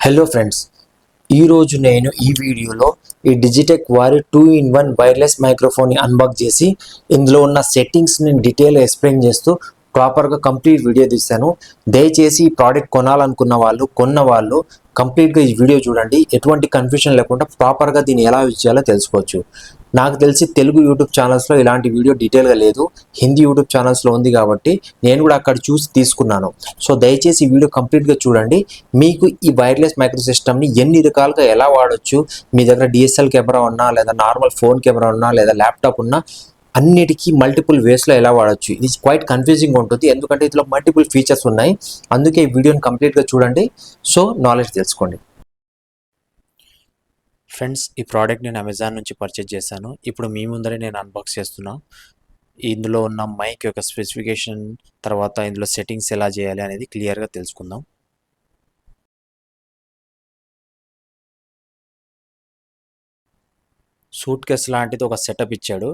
Hello friends ఈరోజు నేను ఈ వీడియోలో ఈ డిజిటెక్ వారి టూ ఇన్ వన్ వైర్లెస్ మైక్రోఫోన్ని అన్బాక్ చేసి ఇందులో ఉన్న సెట్టింగ్స్ని డీటెయిల్ ఎక్స్ప్లెయిన్ చేస్తూ ప్రాపర్గా కంప్లీట్ వీడియో తీశాను. దయచేసి ఈ ప్రోడక్ట్ కొనాలనుకున్న వాళ్ళు కొన్న వాళ్ళు కంప్లీట్గా ఈ వీడియో చూడండి. ఎటువంటి కన్ఫ్యూషన్ లేకుండా ప్రాపర్గా దీన్ని ఎలా యూజ్ చేయాలో తెలుసుకోవచ్చు. నాకు తెలిసి తెలుగు యూట్యూబ్ ఛానల్స్లో ఇలాంటి వీడియో డీటెయిల్గా లేదు. హిందీ యూట్యూబ్ ఛానల్స్లో ఉంది కాబట్టి నేను కూడా అక్కడ చూసి తీసుకున్నాను. సో దయచేసి ఈ వీడియో కంప్లీట్గా చూడండి. మీకు ఈ వైర్లెస్ మైక్రో సిస్టమ్ని ఎన్ని రకాలుగా ఎలా వాడొచ్చు? మీ దగ్గర డిఎస్ఎల్ కెమెరా ఉన్నా లేదా నార్మల్ ఫోన్ కెమెరా ఉన్నా లేదా ల్యాప్టాప్ ఉన్నా అన్నిటికీ మల్టిపుల్ వేస్లో ఎలా వాడచ్చు? ఇది క్వైట్ కన్ఫ్యూజింగ్ ఉంటుంది. ఎందుకంటే ఇందులో మల్టిపుల్ ఫీచర్స్ ఉన్నాయి. అందుకే ఈ వీడియోని కంప్లీట్గా చూడండి. సో నాలెడ్జ్ తెలుసుకోండి. ఫ్రెండ్స్ ఈ ప్రోడక్ట్ నేను అమెజాన్ నుంచి పర్చేజ్ చేశాను. ఇప్పుడు మీ ముందరే నేను అన్బాక్స్ చేస్తున్నా. ఇందులో ఉన్న మైక్ యొక్క స్పెసిఫికేషన్ తర్వాత ఇందులో సెట్టింగ్స్ ఎలా చేయాలి అనేది క్లియర్గా తెలుసుకుందాం. సూట్ కేస్ లాంటిది ఒక సెటప్ ఇచ్చాడు.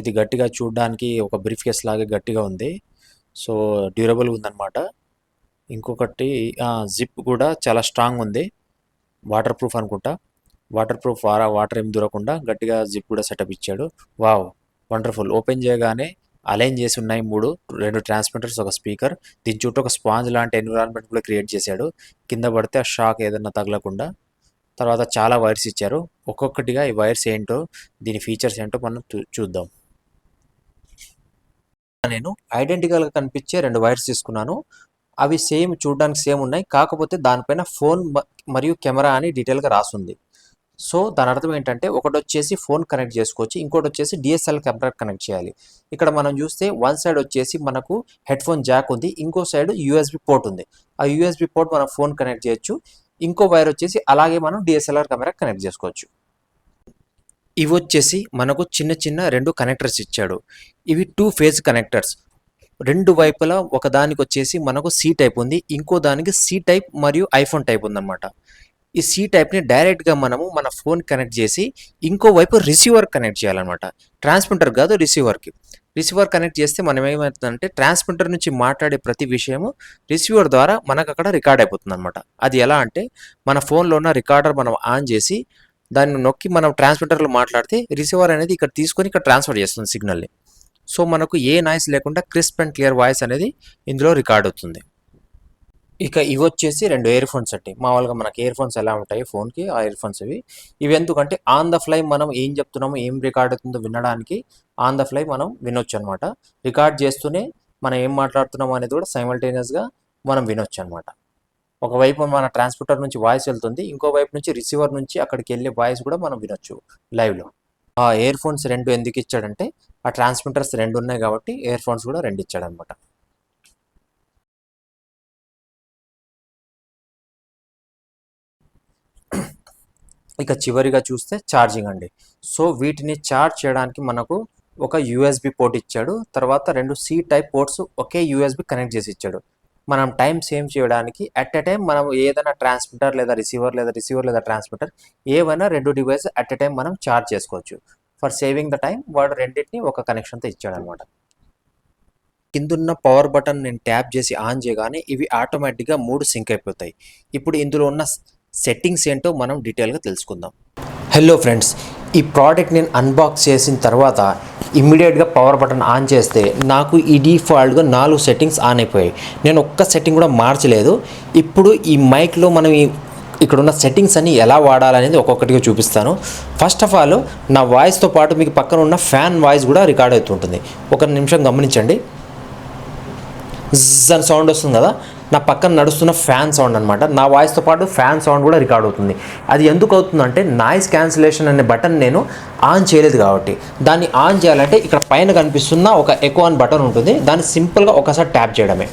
ఇది గట్టిగా చూడడానికి ఒక బ్రీఫ్ కేస్ లాగే గట్టిగా ఉంది. సో డ్యూరబుల్ ఉందన్నమాట. ఇంకొకటి జిప్ కూడా చాలా స్ట్రాంగ్ ఉంది. వాటర్ ప్రూఫ్ అనుకుంటా. వాటర్ ప్రూఫ్ వాటర్ ఏం దూరకుండా గట్టిగా జిప్ కూడా సెటప్ ఇచ్చాడు. వావ్! వండర్ఫుల్. ఓపెన్ చేయగానే అలైన్ చేసి ఉన్నాయి మూడు రెండు ట్రాన్స్మిటర్స్ ఒక స్పీకర్. దీని చుట్టూ ఒక స్పాంజ్ లాంటి ఎన్విరాన్మెంట్ కూడా క్రియేట్ చేశాడు. కింద పడితే ఆ షాక్ ఏదన్నా తగలకుండా. తర్వాత చాలా వైర్స్ ఇచ్చారు. ఒక్కొక్కటిగా ఈ వైర్స్ ఏంటో దీని ఫీచర్స్ ఏంటో మనం చూద్దాం. నేను ఐడెంటికల్గా కనిపించే రెండు వైర్స్ తీసుకున్నాను. అవి సేమ్ చూడడానికి సేమ్ ఉన్నాయి. కాకపోతే దానిపైన ఫోన్ మరియు కెమెరా అని డీటెయిల్గా రాసుంది. సో దాని అర్థం ఏంటంటే ఒకటి వచ్చేసి ఫోన్ కనెక్ట్ చేసుకోవచ్చు. ఇంకోటి వచ్చేసి డిఎస్ఎల్ కెమెరా కనెక్ట్ చేయాలి. ఇక్కడ మనం చూస్తే వన్ సైడ్ వచ్చేసి మనకు హెడ్ ఫోన్ జాక్ ఉంది. ఇంకో సైడ్ యూఎస్బి పోర్ట్ ఉంది. ఆ యూఎస్బి పోర్ట్ మనం ఫోన్ కనెక్ట్ చేయొచ్చు. ఇంకో వైర్ వచ్చేసి అలాగే మనం డిఎస్ఎల్ఆర్ కెమెరా కనెక్ట్ చేసుకోవచ్చు. ఇవి వచ్చేసి మనకు చిన్న చిన్న రెండు కనెక్టర్స్ ఇచ్చాడు. ఇవి టూ ఫేజ్ కనెక్టర్స్ రెండు వైపులా ఒక దానికి వచ్చేసి మనకు సి టైప్ ఉంది. ఇంకో దానికి సి టైప్ మరియు ఐఫోన్ టైప్ ఉందన్నమాట. ఈ సి టైప్ని డైరెక్ట్గా మనము మన ఫోన్ కనెక్ట్ చేసి ఇంకో వైపు రిసీవర్ కనెక్ట్ చేయాలన్నమాట. ట్రాన్స్మిటర్ కాదు రిసీవర్కి రిసీవర్ కనెక్ట్ చేస్తే మనం ఏమవుతుందంటే ట్రాన్స్మిటర్ నుంచి మాట్లాడే ప్రతి విషయము రిసీవర్ ద్వారా మనకు అక్కడ రికార్డ్ అయిపోతుంది అనమాట అది ఎలా అంటే మన ఫోన్లో ఉన్న రికార్డర్ మనం ఆన్ చేసి దాన్ని నొక్కి మనం ట్రాన్స్మిటర్లో మాట్లాడితే రిసీవర్ అనేది ఇక్కడ తీసుకొని ఇక్కడ ట్రాన్స్ఫర్ చేస్తుంది సిగ్నల్ని. సో మనకు ఏ నాయిస్ లేకుండా క్రిస్ప్ అండ్ క్లియర్ వాయిస్ అనేది ఇందులో రికార్డ్ అవుతుంది. ఇక ఇవి వచ్చేసి రెండు ఇయర్ ఫోన్స్ అండి. మామూలుగా మనకి ఇయర్ ఫోన్స్ ఎలా ఉంటాయి ఫోన్కి ఆ ఇయర్ ఫోన్స్ ఇవి. ఇవి ఎందుకంటే ఆన్ ద ఫ్లై మనం ఏం చెప్తున్నామో ఏం రికార్డ్ అవుతుందో వినడానికి ఆన్ ద ఫ్లై మనం వినొచ్చు అనమాట రికార్డ్ చేస్తూనే మనం ఏం మాట్లాడుతున్నాం అనేది కూడా సైమల్టేనియస్గా మనం వినొచ్చు అనమాట ఒకవైపు మన ట్రాన్స్మిటర్ నుంచి వాయిస్ వెళ్తుంది ఇంకో వైపు నుంచి రిసీవర్ నుంచి అక్కడికి వెళ్ళే వాయిస్ కూడా మనం వినొచ్చు లైవ్లో. ఆ ఇయర్ ఫోన్స్ రెండు ఎందుకు ఇచ్చాడంటే ఆ ట్రాన్స్మిటర్స్ రెండు ఉన్నాయి కాబట్టి ఇయర్ ఫోన్స్ కూడా రెండు ఇచ్చాడు అనమాట ఇక చివరిగా చూస్తే ఛార్జింగ్ అండి. సో వీటిని ఛార్జ్ చేయడానికి మనకు ఒక యూఎస్బి పోర్ట్ ఇచ్చాడు తర్వాత రెండు సి టైప్ పోర్ట్స్ ఒకే యూఎస్బి కనెక్ట్ చేసి ఇచ్చాడు. మనం టైం సేవ్ చేయడానికి అట్ ఎ టైం మనం ఏదైనా ట్రాన్స్మిటర్ లేదా రిసీవర్ లేదా రిసీవర్ లేదా ట్రాన్స్మిటర్ ఏవైనా రెండు డివైస్ అట్ ఎ టైం మనం ఛార్జ్ చేసుకోవచ్చు. ఫర్ సేవింగ్ ద టైం వాడు రెండింటిని ఒక కనెక్షన్తో ఇచ్చాడు అనమాట కిందున్న పవర్ బటన్ నేను ట్యాప్ చేసి ఆన్ చేయగానే ఇవి ఆటోమేటిక్గా మూడు సింక్ అయిపోతాయి. ఇప్పుడు ఇందులో ఉన్న సెట్టింగ్స్ ఏంటో మనం డీటెయిల్గా తెలుసుకుందాం. హలో ఫ్రెండ్స్ ఈ ప్రోడక్ట్ నేను అన్బాక్స్ చేసిన తర్వాత ఇమ్మీడియట్గా పవర్ బటన్ ఆన్ చేస్తే నాకు ఈ డిఫాల్ట్గా నాలుగు సెట్టింగ్స్ ఆన్ అయిపోయాయి. నేను ఒక్క సెట్టింగ్ కూడా మార్చలేదు. ఇప్పుడు ఈ మైక్లో మనం ఈ ఇక్కడ ఉన్న సెట్టింగ్స్ అన్ని ఎలా వాడాలనేది ఒక్కొక్కటిగా చూపిస్తాను. ఫస్ట్ ఆఫ్ ఆల్ నా వాయిస్తో పాటు మీకు పక్కన ఉన్న ఫ్యాన్ వాయిస్ కూడా రికార్డ్ అవుతుంటుంది. ఒక నిమిషం గమనించండి. జన్ సౌండ్ వస్తుంది కదా? నా పక్కన నడుస్తున్న ఫ్యాన్ సౌండ్ అనమాట నా వాయిస్తో పాటు ఫ్యాన్ సౌండ్ కూడా రికార్డ్ అవుతుంది. అది ఎందుకు అవుతుందంటే నాయిస్ క్యాన్సిలేషన్ అనే బటన్ నేను ఆన్ చేయలేదు కాబట్టి. దాన్ని ఆన్ చేయాలంటే ఇక్కడ పైన కనిపిస్తున్న ఒక ఎకో అని బటన్ ఉంటుంది. దాన్ని సింపుల్గా ఒకసారి ట్యాప్ చేయడమే.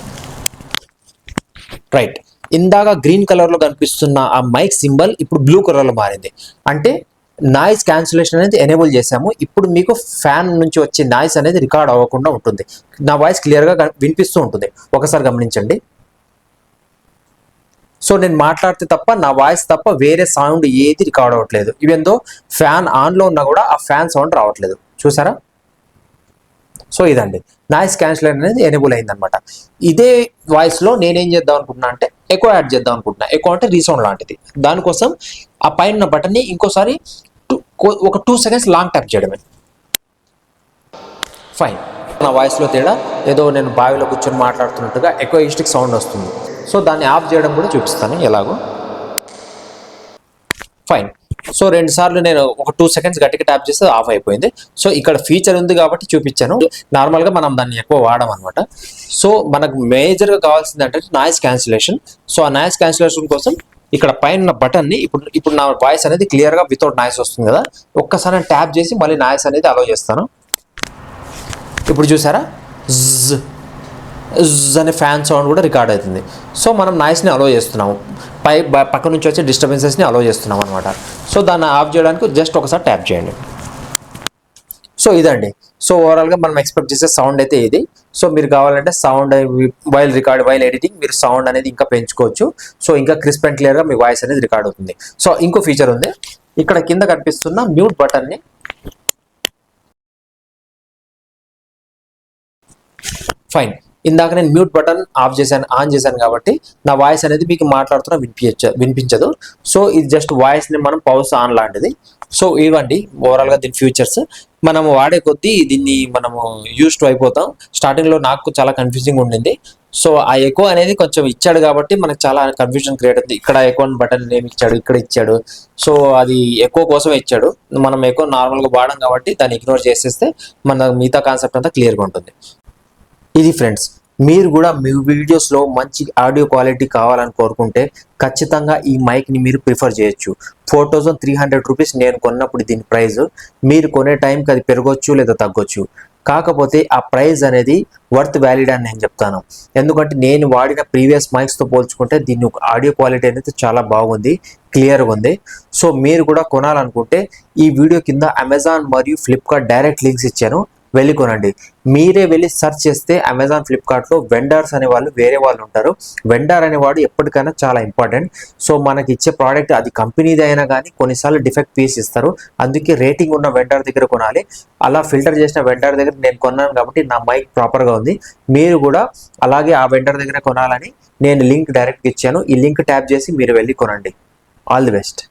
రైట్ ఇందాక గ్రీన్ కలర్లో కనిపిస్తున్న ఆ మైక్ సింబల్ ఇప్పుడు బ్లూ కలర్లో మారింది. అంటే నాయిస్ క్యాన్సిలేషన్ అనేది ఎనేబుల్ చేసాము ఇప్పుడు మీకు ఫ్యాన్ నుంచి వచ్చే నాయిస్ అనేది రికార్డ్ అవ్వకుండా ఉంటుంది. నా వాయిస్ క్లియర్గా వినిపిస్తూ ఉంటుంది. ఒకసారి గమనించండి. సో నేను మాట్లాడితే తప్ప నా వాయిస్ తప్ప వేరే సౌండ్ ఏది రికార్డ్ అవ్వట్లేదు. ఇవేందో ఫ్యాన్ ఆన్లో ఉన్నా కూడా ఆ ఫ్యాన్ సౌండ్ రావట్లేదు. చూసారా? సో ఇదండి. నాయిస్ క్యాన్సిలేషన్ అనేది ఎనేబుల్ అయిందనమాట ఇదే వాయిస్లో నేనేం చేద్దాం అనుకుంటున్నా అంటే ఎక్కువ యాడ్ చేద్దాం అనుకుంటున్నా. ఎక్కువ అంటే రీసౌండ్ లాంటిది. దానికోసం ఆ పైన బటన్ని ఇంకోసారి ఒక టూ సెకండ్స్ లాంగ్ ట్యాప్ చేయడమే. ఫైన్ నా వాయిస్లో తేడా. ఏదో నేను బావిలో కూర్చొని మాట్లాడుతున్నట్టుగా ఎక్కువ ఈస్టిక్ సౌండ్ వస్తుంది. సో దాన్ని ఆఫ్ చేయడం కూడా చూపిస్తాను. ఎలాగో? ఫైన్ సో రెండు సార్లు నేను ఒక టూ సెకండ్స్ గట్టిగా ట్యాప్ చేస్తే ఆఫ్ అయిపోయింది. సో ఇక్కడ ఫీచర్ ఉంది కాబట్టి చూపించాను. నార్మల్గా మనం దాన్ని ఎక్కువ వాడడం అనమాట సో మనకు మేజర్గా కావాల్సింది అంటే నాయిస్ క్యాన్సిలేషన్ సో ఆ నాయిస్ క్యాన్సిలేషన్ కోసం ఇక్కడ పైన బటన్ని ఇప్పుడు ఇప్పుడు నా వాయిస్ అనేది క్లియర్గా వితౌట్ నాయిస్ వస్తుంది కదా. ఒక్కసారి ట్యాప్ చేసి మళ్ళీ నాయిస్ అనేది అలో చేస్తాను. ఇప్పుడు చూసారా? జ్ అనే ఫ్యాన్ సౌండ్ కూడా రికార్డ్ అవుతుంది. సో మనం నాయిస్ని అలో చేస్తున్నాము. పై పక్క నుంచి వచ్చే డిస్టర్బెన్సెస్ని అలో చేస్తున్నాం అనమాట సో దాన్ని ఆఫ్ చేయడానికి జస్ట్ ఒకసారి ట్యాప్ చేయండి. సో ఇదండి. సో ఓవరాల్గా మనం ఎక్స్పెక్ట్ చేసే సౌండ్ అయితే ఇది. సో మీరు కావాలంటే sound while record while editing మీరు సౌండ్ అనేది ఇంకా పెంచుకోవచ్చు. సో ఇంకా క్రిస్ప్ అండ్ క్లియర్గా మీ వాయిస్ అనేది రికార్డ్ అవుతుంది. సో ఇంకో ఫీచర్ ఉంది. ఇక్కడ కింద కనిపిస్తున్న మ్యూట్ బటన్ని ఫైన్. ఇందాక నేను మ్యూట్ బటన్ ఆఫ్ చేశాను ఆన్ చేశాను కాబట్టి నా వాయిస్ అనేది మీకు మాట్లాడుతున్నా వినిపించ వినిపించదు. సో ఇది జస్ట్ వాయిస్ని మనం పౌస్ ఆన్ లాంటిది. సో ఇవ్వండి ఓవరాల్గా దీని ఫ్యూచర్స్. మనం వాడే కొద్దీ దీన్ని మనము యూస్డ్ అయిపోతాం. స్టార్టింగ్లో నాకు చాలా కన్ఫ్యూజింగ్ ఉండింది. సో ఆ ఎక్కువ అనేది కొంచెం ఇచ్చాడు కాబట్టి మనకు చాలా కన్ఫ్యూజన్ క్రియేట్ అవుతుంది ఇక్కడ ఎక్కువ బటన్ నేమ్ ఇచ్చాడు ఇక్కడ ఇచ్చాడు. సో అది ఎక్కువ కోసం ఇచ్చాడు. మనం ఎక్కువ నార్మల్గా వాడడం కాబట్టి దాన్ని ఇగ్నోర్ చేసేస్తే మన మిగతా కాన్సెప్ట్ అంతా క్లియర్గా ఉంటుంది. ఇది ఫ్రెండ్స్ మీరు కూడా మీ వీడియోస్లో మంచి ఆడియో క్వాలిటీ కావాలని కోరుకుంటే ఖచ్చితంగా ఈ మైక్ని మీరు ప్రిఫర్ చేయొచ్చు. Four thousand three hundred rupees నేను కొన్నప్పుడు దీని ప్రైస్ మీరు కొనే టైంకి అది పెరగొచ్చు లేదా తగ్గొచ్చు. కాకపోతే ఆ ప్రైస్ అనేది వర్త్ వ్యాలిడ్ అని నేను చెప్తాను. ఎందుకంటే నేను వాడిన ప్రీవియస్ మైక్స్తో పోల్చుకుంటే దీని ఆడియో క్వాలిటీ అనేది చాలా బాగుంది క్లియర్గా ఉంది. సో మీరు కూడా కొనాలనుకుంటే ఈ వీడియో కింద అమెజాన్ మరియు ఫ్లిప్కార్ట్ డైరెక్ట్ లింక్స్ ఇచ్చాను. వెళ్ళి కొనండి. మీరే వెళ్ళి సెర్చ్ చేస్తే అమెజాన్ ఫ్లిప్కార్ట్లో వెండర్స్ అనే వాళ్ళు వేరే వాళ్ళు ఉంటారు. వెండర్ అనేవాడు ఎప్పటికైనా చాలా ఇంపార్టెంట్ సో మనకి ఇచ్చే ప్రోడక్ట్ అది కంపెనీది అయినా కానీ కొన్నిసార్లు డిఫెక్ట్ పీస్ ఇస్తారు అందుకే రేటింగ్ ఉన్న వెండర్ దగ్గర కొనాలి. అలా ఫిల్టర్ చేసిన వెండర్ దగ్గర నేను కొన్నాను కాబట్టి నా మైక్ ప్రాపర్గా ఉంది. మీరు కూడా అలాగే ఆ వెండర్ దగ్గర కొనాలని నేను లింక్ డైరెక్ట్ ఇచ్చాను. ఈ లింక్ ట్యాప్ చేసి మీరు వెళ్ళి కొనండి. All the best